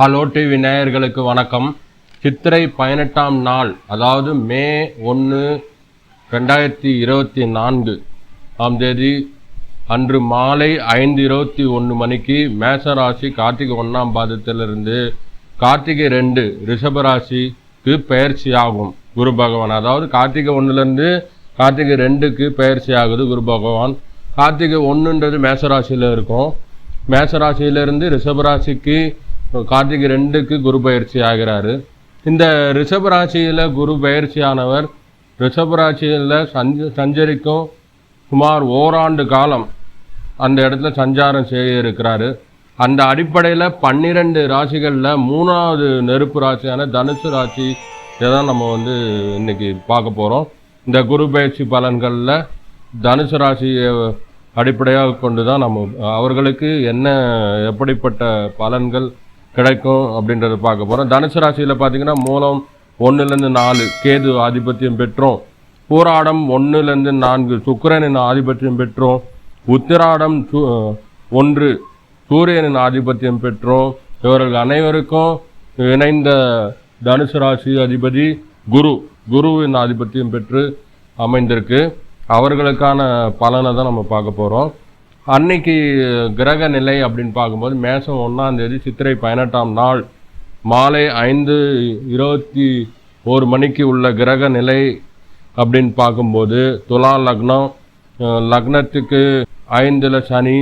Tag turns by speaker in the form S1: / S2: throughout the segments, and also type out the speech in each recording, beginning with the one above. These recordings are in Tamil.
S1: ஹலோ டி விநாயகர்களுக்கு வணக்கம். சித்திரை பதினெட்டாம் நாள் அதாவது மே ஒன்று ரெண்டாயிரத்தி இருபத்தி நான்கு ஆம் தேதி அன்று மாலை ஐந்து இருபத்தி ஒன்று மணிக்கு மேசராசி கார்த்திகை ஒன்றாம் பாதத்திலிருந்து கார்த்திகை ரெண்டு ரிஷபராசிக்கு பயிற்சி ஆகும் குரு பகவான். அதாவது கார்த்திகை ஒன்றுலேருந்து கார்த்திகை ரெண்டுக்கு பயிற்சி ஆகுது குரு பகவான். கார்த்திகை ஒன்றுன்றது மேசராசியில் இருக்கும். மேசராசியிலிருந்து ரிஷபராசிக்கு கார்த்திகை ரெண்டுக்கு குரு பயிற்சி ஆகிறாரு. இந்த ரிஷபராசியில் குரு பயிற்சியானவர் ரிஷபராசியில் சஞ்ச சஞ்சரிக்கும் சுமார் ஓராண்டு காலம் அந்த இடத்துல சஞ்சாரம் செய்ய இருக்கிறாரு. அந்த அடிப்படையில் பன்னிரெண்டு ராசிகளில் மூணாவது நெருப்பு ராசியான தனுசு ராசி தான் நம்ம வந்து இன்னைக்கு பார்க்க போகிறோம் இந்த குரு பயிற்சி பலன்களில் தனுசு ராசியை அடிப்படையாக கொண்டு தான் நம்ம அவர்களுக்கு என்ன எப்படிப்பட்ட பலன்கள் கிடைக்கும் அப்படின்றத பார்க்க போகிறோம் தனுசு ராசியில் பார்த்தீங்கன்னா மூலம் ஒன்றுலேருந்து நாலு கேது ஆதிபத்தியம் பெற்றோம். பூராடம் ஒன்றுலேருந்து நான்கு சுக்கரனின் ஆதிபத்தியம் பெற்றோம். உத்திராடம் ஒன்று சூரியனின் ஆதிபத்தியம் பெற்றோம். இவர்கள் அனைவருக்கும் இணைந்த தனுசு ராசி அதிபதி குரு. குருவின் ஆதிபத்தியம் பெற்று அமைந்திருக்கு. அவர்களுக்கான பலனை தான் நம்ம பார்க்க போகிறோம் அன்னைக்கு கிரக நிலை அப்படின்னு பார்க்கும்போது மேசம் ஒன்றாம் தேதி சித்திரை பதினெட்டாம் நாள் மாலை ஐந்து இருபத்தி ஒரு மணிக்கு உள்ள கிரக நிலை அப்படின்னு பார்க்கும்போது துலா லக்னம் லக்னத்துக்கு ஐந்தில் சனி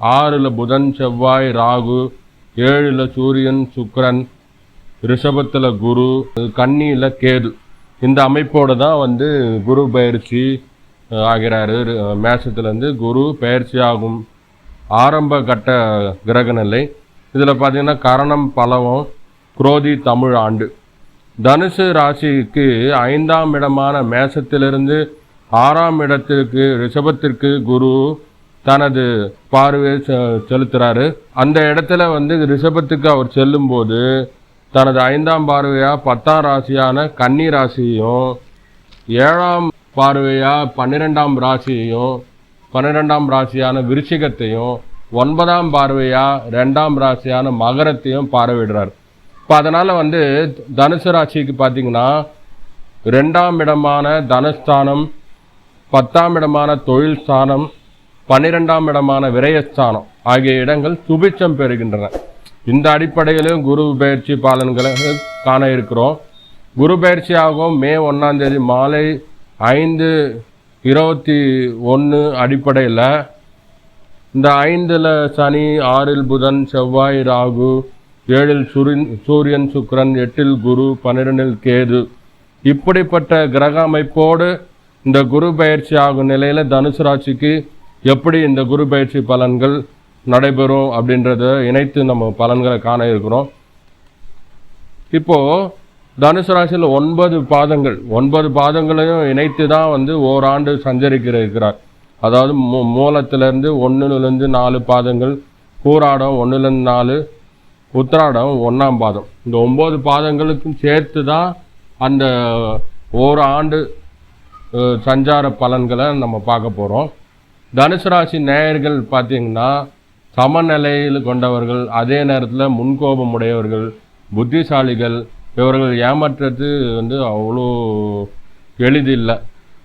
S1: ஆறில் புதன் செவ்வாய் ராகு ஏழில் சூரியன் சுக்கரன் ரிஷபத்தில் குரு கன்னியில் கேது. இந்த அமைப்போடு தான் வந்து குரு பயிற்சி ஆகிறாரு. ரி- மேஷத்துலேருந்து குரு பயிற்சி ஆகும் ஆரம்ப கட்ட கிரக நிலை. இதில் பார்த்தீங்கன்னா கரணம் பலவம் குரோதி தமிழ் ஆண்டு. தனுசு ராசிக்கு ஐந்தாம் இடமான மேசத்திலிருந்து ஆறாம் இடத்திற்கு ரிஷபத்திற்கு குரு தனது பார்வையை செ அந்த இடத்துல வந்து ரிஷபத்துக்கு அவர் செல்லும்போது தனது ஐந்தாம் பார்வையாக பத்தாம் ராசியான கன்னி ராசியையும் ஏழாம் பார்வையாக பன்னிரெண்டாம் ராசியையும் பன்னிரெண்டாம் ராசியான விருச்சிகத்தையும் ஒன்பதாம் பார்வையாக ரெண்டாம் ராசியான மகரத்தையும் பார்வையிடுறார். இப்போ அதனால் வந்து தனுசு ராசிக்கு பார்த்தீங்கன்னா ரெண்டாம் இடமான தனஸ்தானம் பத்தாம் இடமான தொழில் ஸ்தானம் பன்னிரெண்டாம் இடமான விரயஸ்தானம் ஆகிய இடங்கள் சுபிச்சம் பெறுகின்றன. இந்த அடிப்படையிலும் குரு பயிற்சி பாலன்களை காண இருக்கிறோம். குரு பயிற்சியாகவும் மே ஒன்றாம் தேதி மாலை ஐந்து இருபத்தி ஒன்று அடிப்படையில் இந்த ஐந்தில் சனி ஆறில் புதன் செவ்வாய் ராகு ஏழில் சுரின் சூரியன் சுக்கரன் எட்டில் குரு பன்னிரெண்டில் கேது. இப்படிப்பட்ட கிரக அமைப்போடு இந்த குரு பயிற்சி ஆகும் நிலையில் தனுசு ராசிக்கு எப்படி இந்த குரு பயிற்சி பலன்கள் நடைபெறும் அப்படின்றத இணைத்து நம்ம பலன்களை காண இருக்கிறோம். இப்போது தனுசு ராசியில் ஒன்பது பாதங்கள். ஒன்பது பாதங்களையும் இணைத்து தான் வந்து ஓராண்டு சஞ்சரிக்கிற இருக்கிறார். அதாவது மூ மூலத்திலேருந்து ஒன்றுலேருந்து நாலு பாதங்கள் கூராடம் ஒன்றுலேருந்து நாலு உத்திராடம் ஒன்றாம் பாதம். இந்த ஒம்பது பாதங்களுக்கும் சேர்த்து தான் அந்த ஒரு ஆண்டு சஞ்சார பலன்களை நம்ம பார்க்க போகிறோம் தனுசு ராசி நேயர்கள் பார்த்திங்கன்னா சமநிலையில் கொண்டவர்கள் அதே நேரத்தில் முன்கோபம் உடையவர்கள் புத்திசாலிகள் இவர்கள் ஏமாற்றுறது வந்து அவ்வளோ எளிதில்லை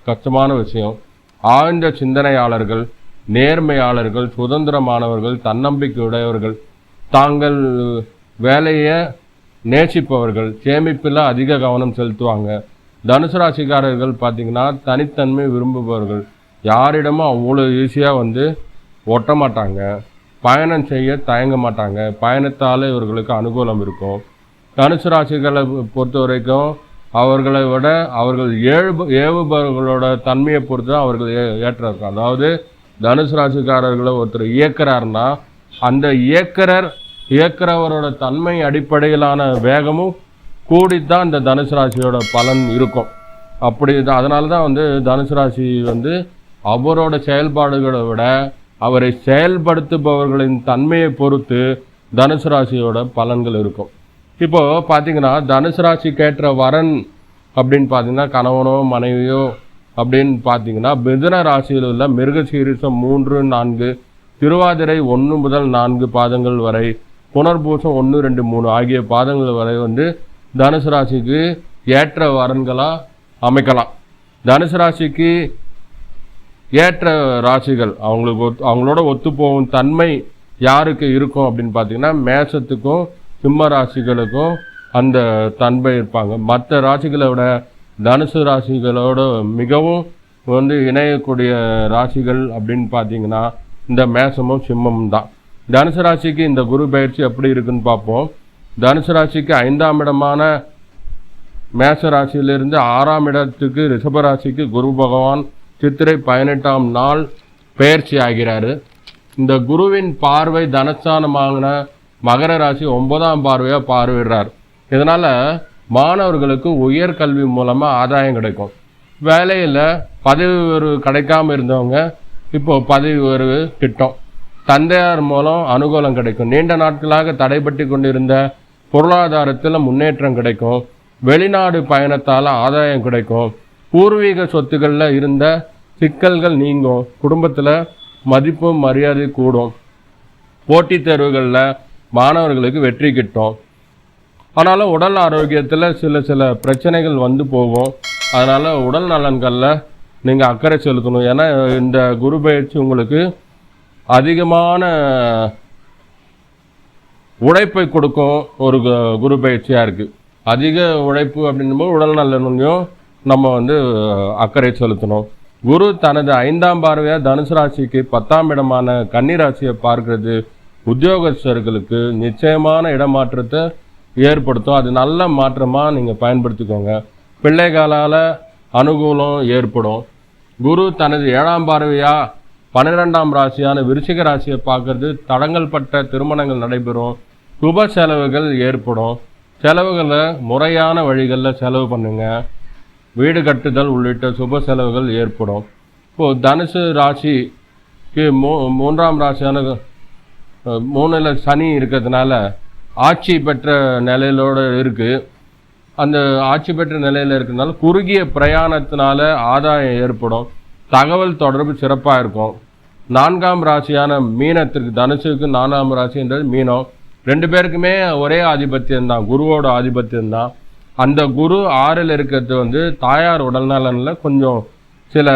S1: கஷ்டமான விஷயம். ஆழ்ந்த சிந்தனையாளர்கள் நேர்மையாளர்கள் சுதந்திரமானவர்கள் தன்னம்பிக்கை உடையவர்கள் தாங்கள் வேலையை நேசிப்பவர்கள் சேமிப்பில் அதிக கவனம் செலுத்துவாங்க. தனுசு ராசிக்காரர்கள் பார்த்திங்கன்னா தனித்தன்மை விரும்புபவர்கள். யாரிடமும் அவ்வளோ ஈஸியாக வந்து ஒட்ட மாட்டாங்க. பயணம் செய்ய தயங்க மாட்டாங்க. பயணத்தால் இவர்களுக்கு அனுகூலம் இருக்கும். தனுசு ராசிகளை பொறுத்த வரைக்கும் அவர்களை விட அவர்கள் ஏழு ஏவுபவர்களோட தன்மையை பொறுத்து தான் அவர்கள் ஏ ஏற்ற அதாவது தனுசு ராசிக்காரர்களை ஒருத்தர் இயக்குறாருன்னா அந்த இயக்கிறர் இயக்கிறவரோட தன்மை அடிப்படையிலான வேகமும் கூடித்தான் இந்த தனுசு ராசியோட பலன் இருக்கும். அப்படி தான் அதனால தான் வந்து தனுசு ராசி வந்து அவரோட செயல்பாடுகளை விட அவரை செயல்படுத்துபவர்களின் தன்மையை பொறுத்து தனுசு ராசியோட பலன்கள் இருக்கும். இப்போ பார்த்தீங்கன்னா தனுசு ராசிக்கேற்ற வரன் அப்படின்னு பார்த்தீங்கன்னா கணவனோ மனைவியோ அப்படின்னு பார்த்தீங்கன்னா மிதுன ராசியில் உள்ள மிருகசீரிசம் மூன்று நான்கு திருவாதிரை ஒன்று முதல் நான்கு பாதங்கள் வரை புனர்பூசம் ஒன்று ரெண்டு மூணு ஆகிய பாதங்கள் வரை வந்து தனுசு ராசிக்கு ஏற்ற வரன்களாக அமைக்கலாம். தனுசு ராசிக்கு ஏற்ற ராசிகள் அவங்களுக்கு ஒத்து அவங்களோட ஒத்துப்போகும் தன்மை யாருக்கு இருக்கும் அப்படின்னு பார்த்தீங்கன்னா மேசத்துக்கும் சிம்ம ராசிகளுக்கும் அந்த தன்மை இருப்பாங்க. மற்ற ராசிகளை விட தனுசு ராசிகளோட மிகவும் வந்து இணையக்கூடிய ராசிகள் அப்படின்னு பார்த்தீங்கன்னா இந்த மேசமும் சிம்மமும் தான். தனுசு ராசிக்கு இந்த குரு பயிற்சி எப்படி இருக்குன்னு பார்ப்போம் தனுசு ராசிக்கு ஐந்தாம் இடமான மேச ராசியிலிருந்து ஆறாம் இடத்துக்கு ரிஷப ராசிக்கு குரு பகவான் சித்திரை பதினெட்டாம் நாள் பயிற்சி ஆகிறாரு. இந்த குருவின் பார்வை தனஸ்தானமான மகர ராசி ஒன்பதாம் பார்வையாக பார்வையிடுறார். இதனால் மாணவர்களுக்கு உயர்கல்வி மூலமாக ஆதாயம் கிடைக்கும். வேலையில் பதவி உயர்வு கிடைக்காம இருந்தவங்க இப்போ பதவி உயர்வு திட்டம் தந்தையார் மூலம் அனுகூலம் கிடைக்கும். நீண்ட நாட்களாக தடைபட்டு கொண்டிருந்த பொருளாதாரத்தில் முன்னேற்றம் கிடைக்கும். வெளிநாடு பயணத்தால் ஆதாயம் கிடைக்கும். பூர்வீக சொத்துக்களில் இருந்த சிக்கல்கள் நீங்கும். குடும்பத்தில் மதிப்பும் மரியாதை கூடும். போட்டித் தேர்வுகளில் மாணவர்களுக்கு வெற்றி கிட்டும். ஆனாலும் உடல் ஆரோக்கியத்தில் சில சில பிரச்சனைகள் வந்து போகும். அதனால் உடல் நலன்களில் நீங்கள் அக்கறை செலுத்தணும். ஏன்னா இந்த குரு பயிற்சி உங்களுக்கு அதிகமான உழைப்பை கொடுக்கும் ஒரு கு- குரு பயிற்சியாக இருக்குது அதிக உழைப்பு அப்படின்னும்போது உடல் நலனையும் நம்ம வந்து அக்கறை செலுத்தணும். குரு தனது ஐந்தாம் பார்வையாக தனுசு ராசிக்கு பத்தாம் இடமான கன்னி ராசியை பார்க்கறது. உத்தியோகஸ்தர்களுக்கு நிச்சயமான இடமாற்றத்தை ஏற்படுத்தும். அது நல்ல மாற்றமாக நீங்கள் பயன்படுத்திக்கோங்க. பிள்ளைகளால் அனுகூலம் ஏற்படும். குரு தனது ஏழாம் பார்வையாக பன்னிரெண்டாம் ராசியான விருச்சிக ராசியை பார்க்கறது தடங்கள் பட்ட திருமணங்கள் நடைபெறும். சுப செலவுகள் ஏற்படும். செலவுகளை முறையான வழிகளில் செலவு பண்ணுங்க. வீடு கட்டுதல் உள்ளிட்ட சுப செலவுகள் ஏற்படும். இப்போது தனுசு ராசிக்கு மூ மூன்றாம் ராசியான மூணில் சனி இருக்கிறதுனால ஆட்சி பெற்ற நிலையிலோடு இருக்குது அந்த ஆட்சி பெற்ற நிலையில் இருக்கிறதுனால குறுகிய பிரயாணத்தினால ஆதாயம் ஏற்படும். தகவல் தொடர்பு சிறப்பாக இருக்கும். நான்காம் ராசியான மீனத்திற்கு தனுசுக்கு நான்காம் ராசின்றது மீனம். ரெண்டு பேருக்குமே ஒரே ஆதிபத்தியம் தான். குருவோட ஆதிபத்தியம் தான். அந்த குரு ஆறில் இருக்கிறது வந்து தாயார் உடல்நலனில் கொஞ்சம் சில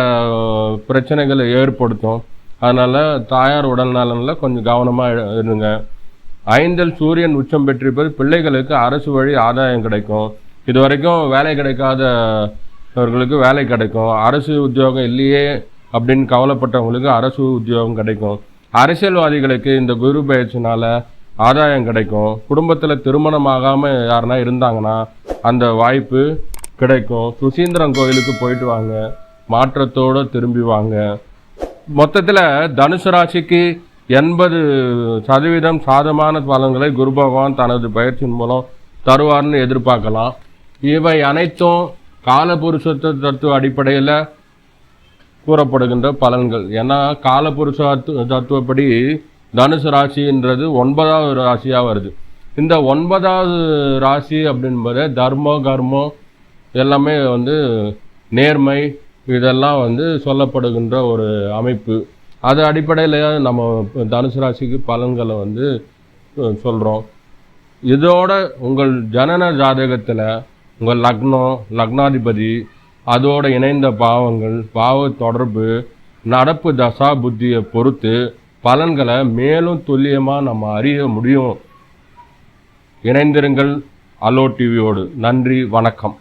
S1: பிரச்சனைகளை ஏற்படுத்தும். அதனால் தாயார் உடல்நலனில் கொஞ்சம் கவனமாக இருங்க. ஐந்தில் சூரியன் உச்சம் பெற்றிருப்பது பிள்ளைகளுக்கு அரசு வழி ஆதாயம் கிடைக்கும். இது வரைக்கும் வேலை கிடைக்காதவர்களுக்கு வேலை கிடைக்கும். அரசு உத்தியோகம் இல்லையே அப்படின்னு கவலைப்பட்டவங்களுக்கு அரசு உத்தியோகம் கிடைக்கும். அரசியல்வாதிகளுக்கு இந்த குரு பயிற்சினால் ஆதாயம் கிடைக்கும். குடும்பத்தில் திருமணம் ஆகாமல் யாருனா இருந்தாங்கன்னா அந்த வாய்ப்பு கிடைக்கும். சுசீந்திரம் கோயிலுக்கு போயிட்டு வாங்க. மாற்றத்தோடு திரும்பி வாங்க. மொத்தத்தில் தனுசு ராசிக்கு எண்பது சதவீதம் சாதமான பலன்களை குரு பகவான் தனது பயிற்சியின் மூலம் தருவார்னு எதிர்பார்க்கலாம். இவை அனைத்தும் காலபுருஷத்து தத்துவ அடிப்படையில் கூறப்படுகின்ற பலன்கள். ஏன்னா காலபுருஷ தத்துவப்படி தனுசு ராசின்றது ஒன்பதாவது ராசியாக வருது. இந்த ஒன்பதாவது ராசி அப்படின்பது தர்மம் கர்மம் எல்லாமே வந்து நேர்மை இதெல்லாம் வந்து சொல்லப்படுகின்ற ஒரு அமைப்பு. அது அடிப்படையில் நம்ம தனுசு ராசிக்கு பலன்களை வந்து சொல்கிறோம் இதோட உங்கள் ஜனன ஜாதகத்தில் உங்கள் லக்னம் லக்னாதிபதி அதோடு இணைந்த பாவங்கள் பாவ தொடர்பு நடப்பு தசா புத்தியை பொறுத்து பலன்களை மேலும் துல்லியமாக நம்ம அறிய முடியும். இணைந்திருங்கள். அலோ டிவியோடு நன்றி. வணக்கம்.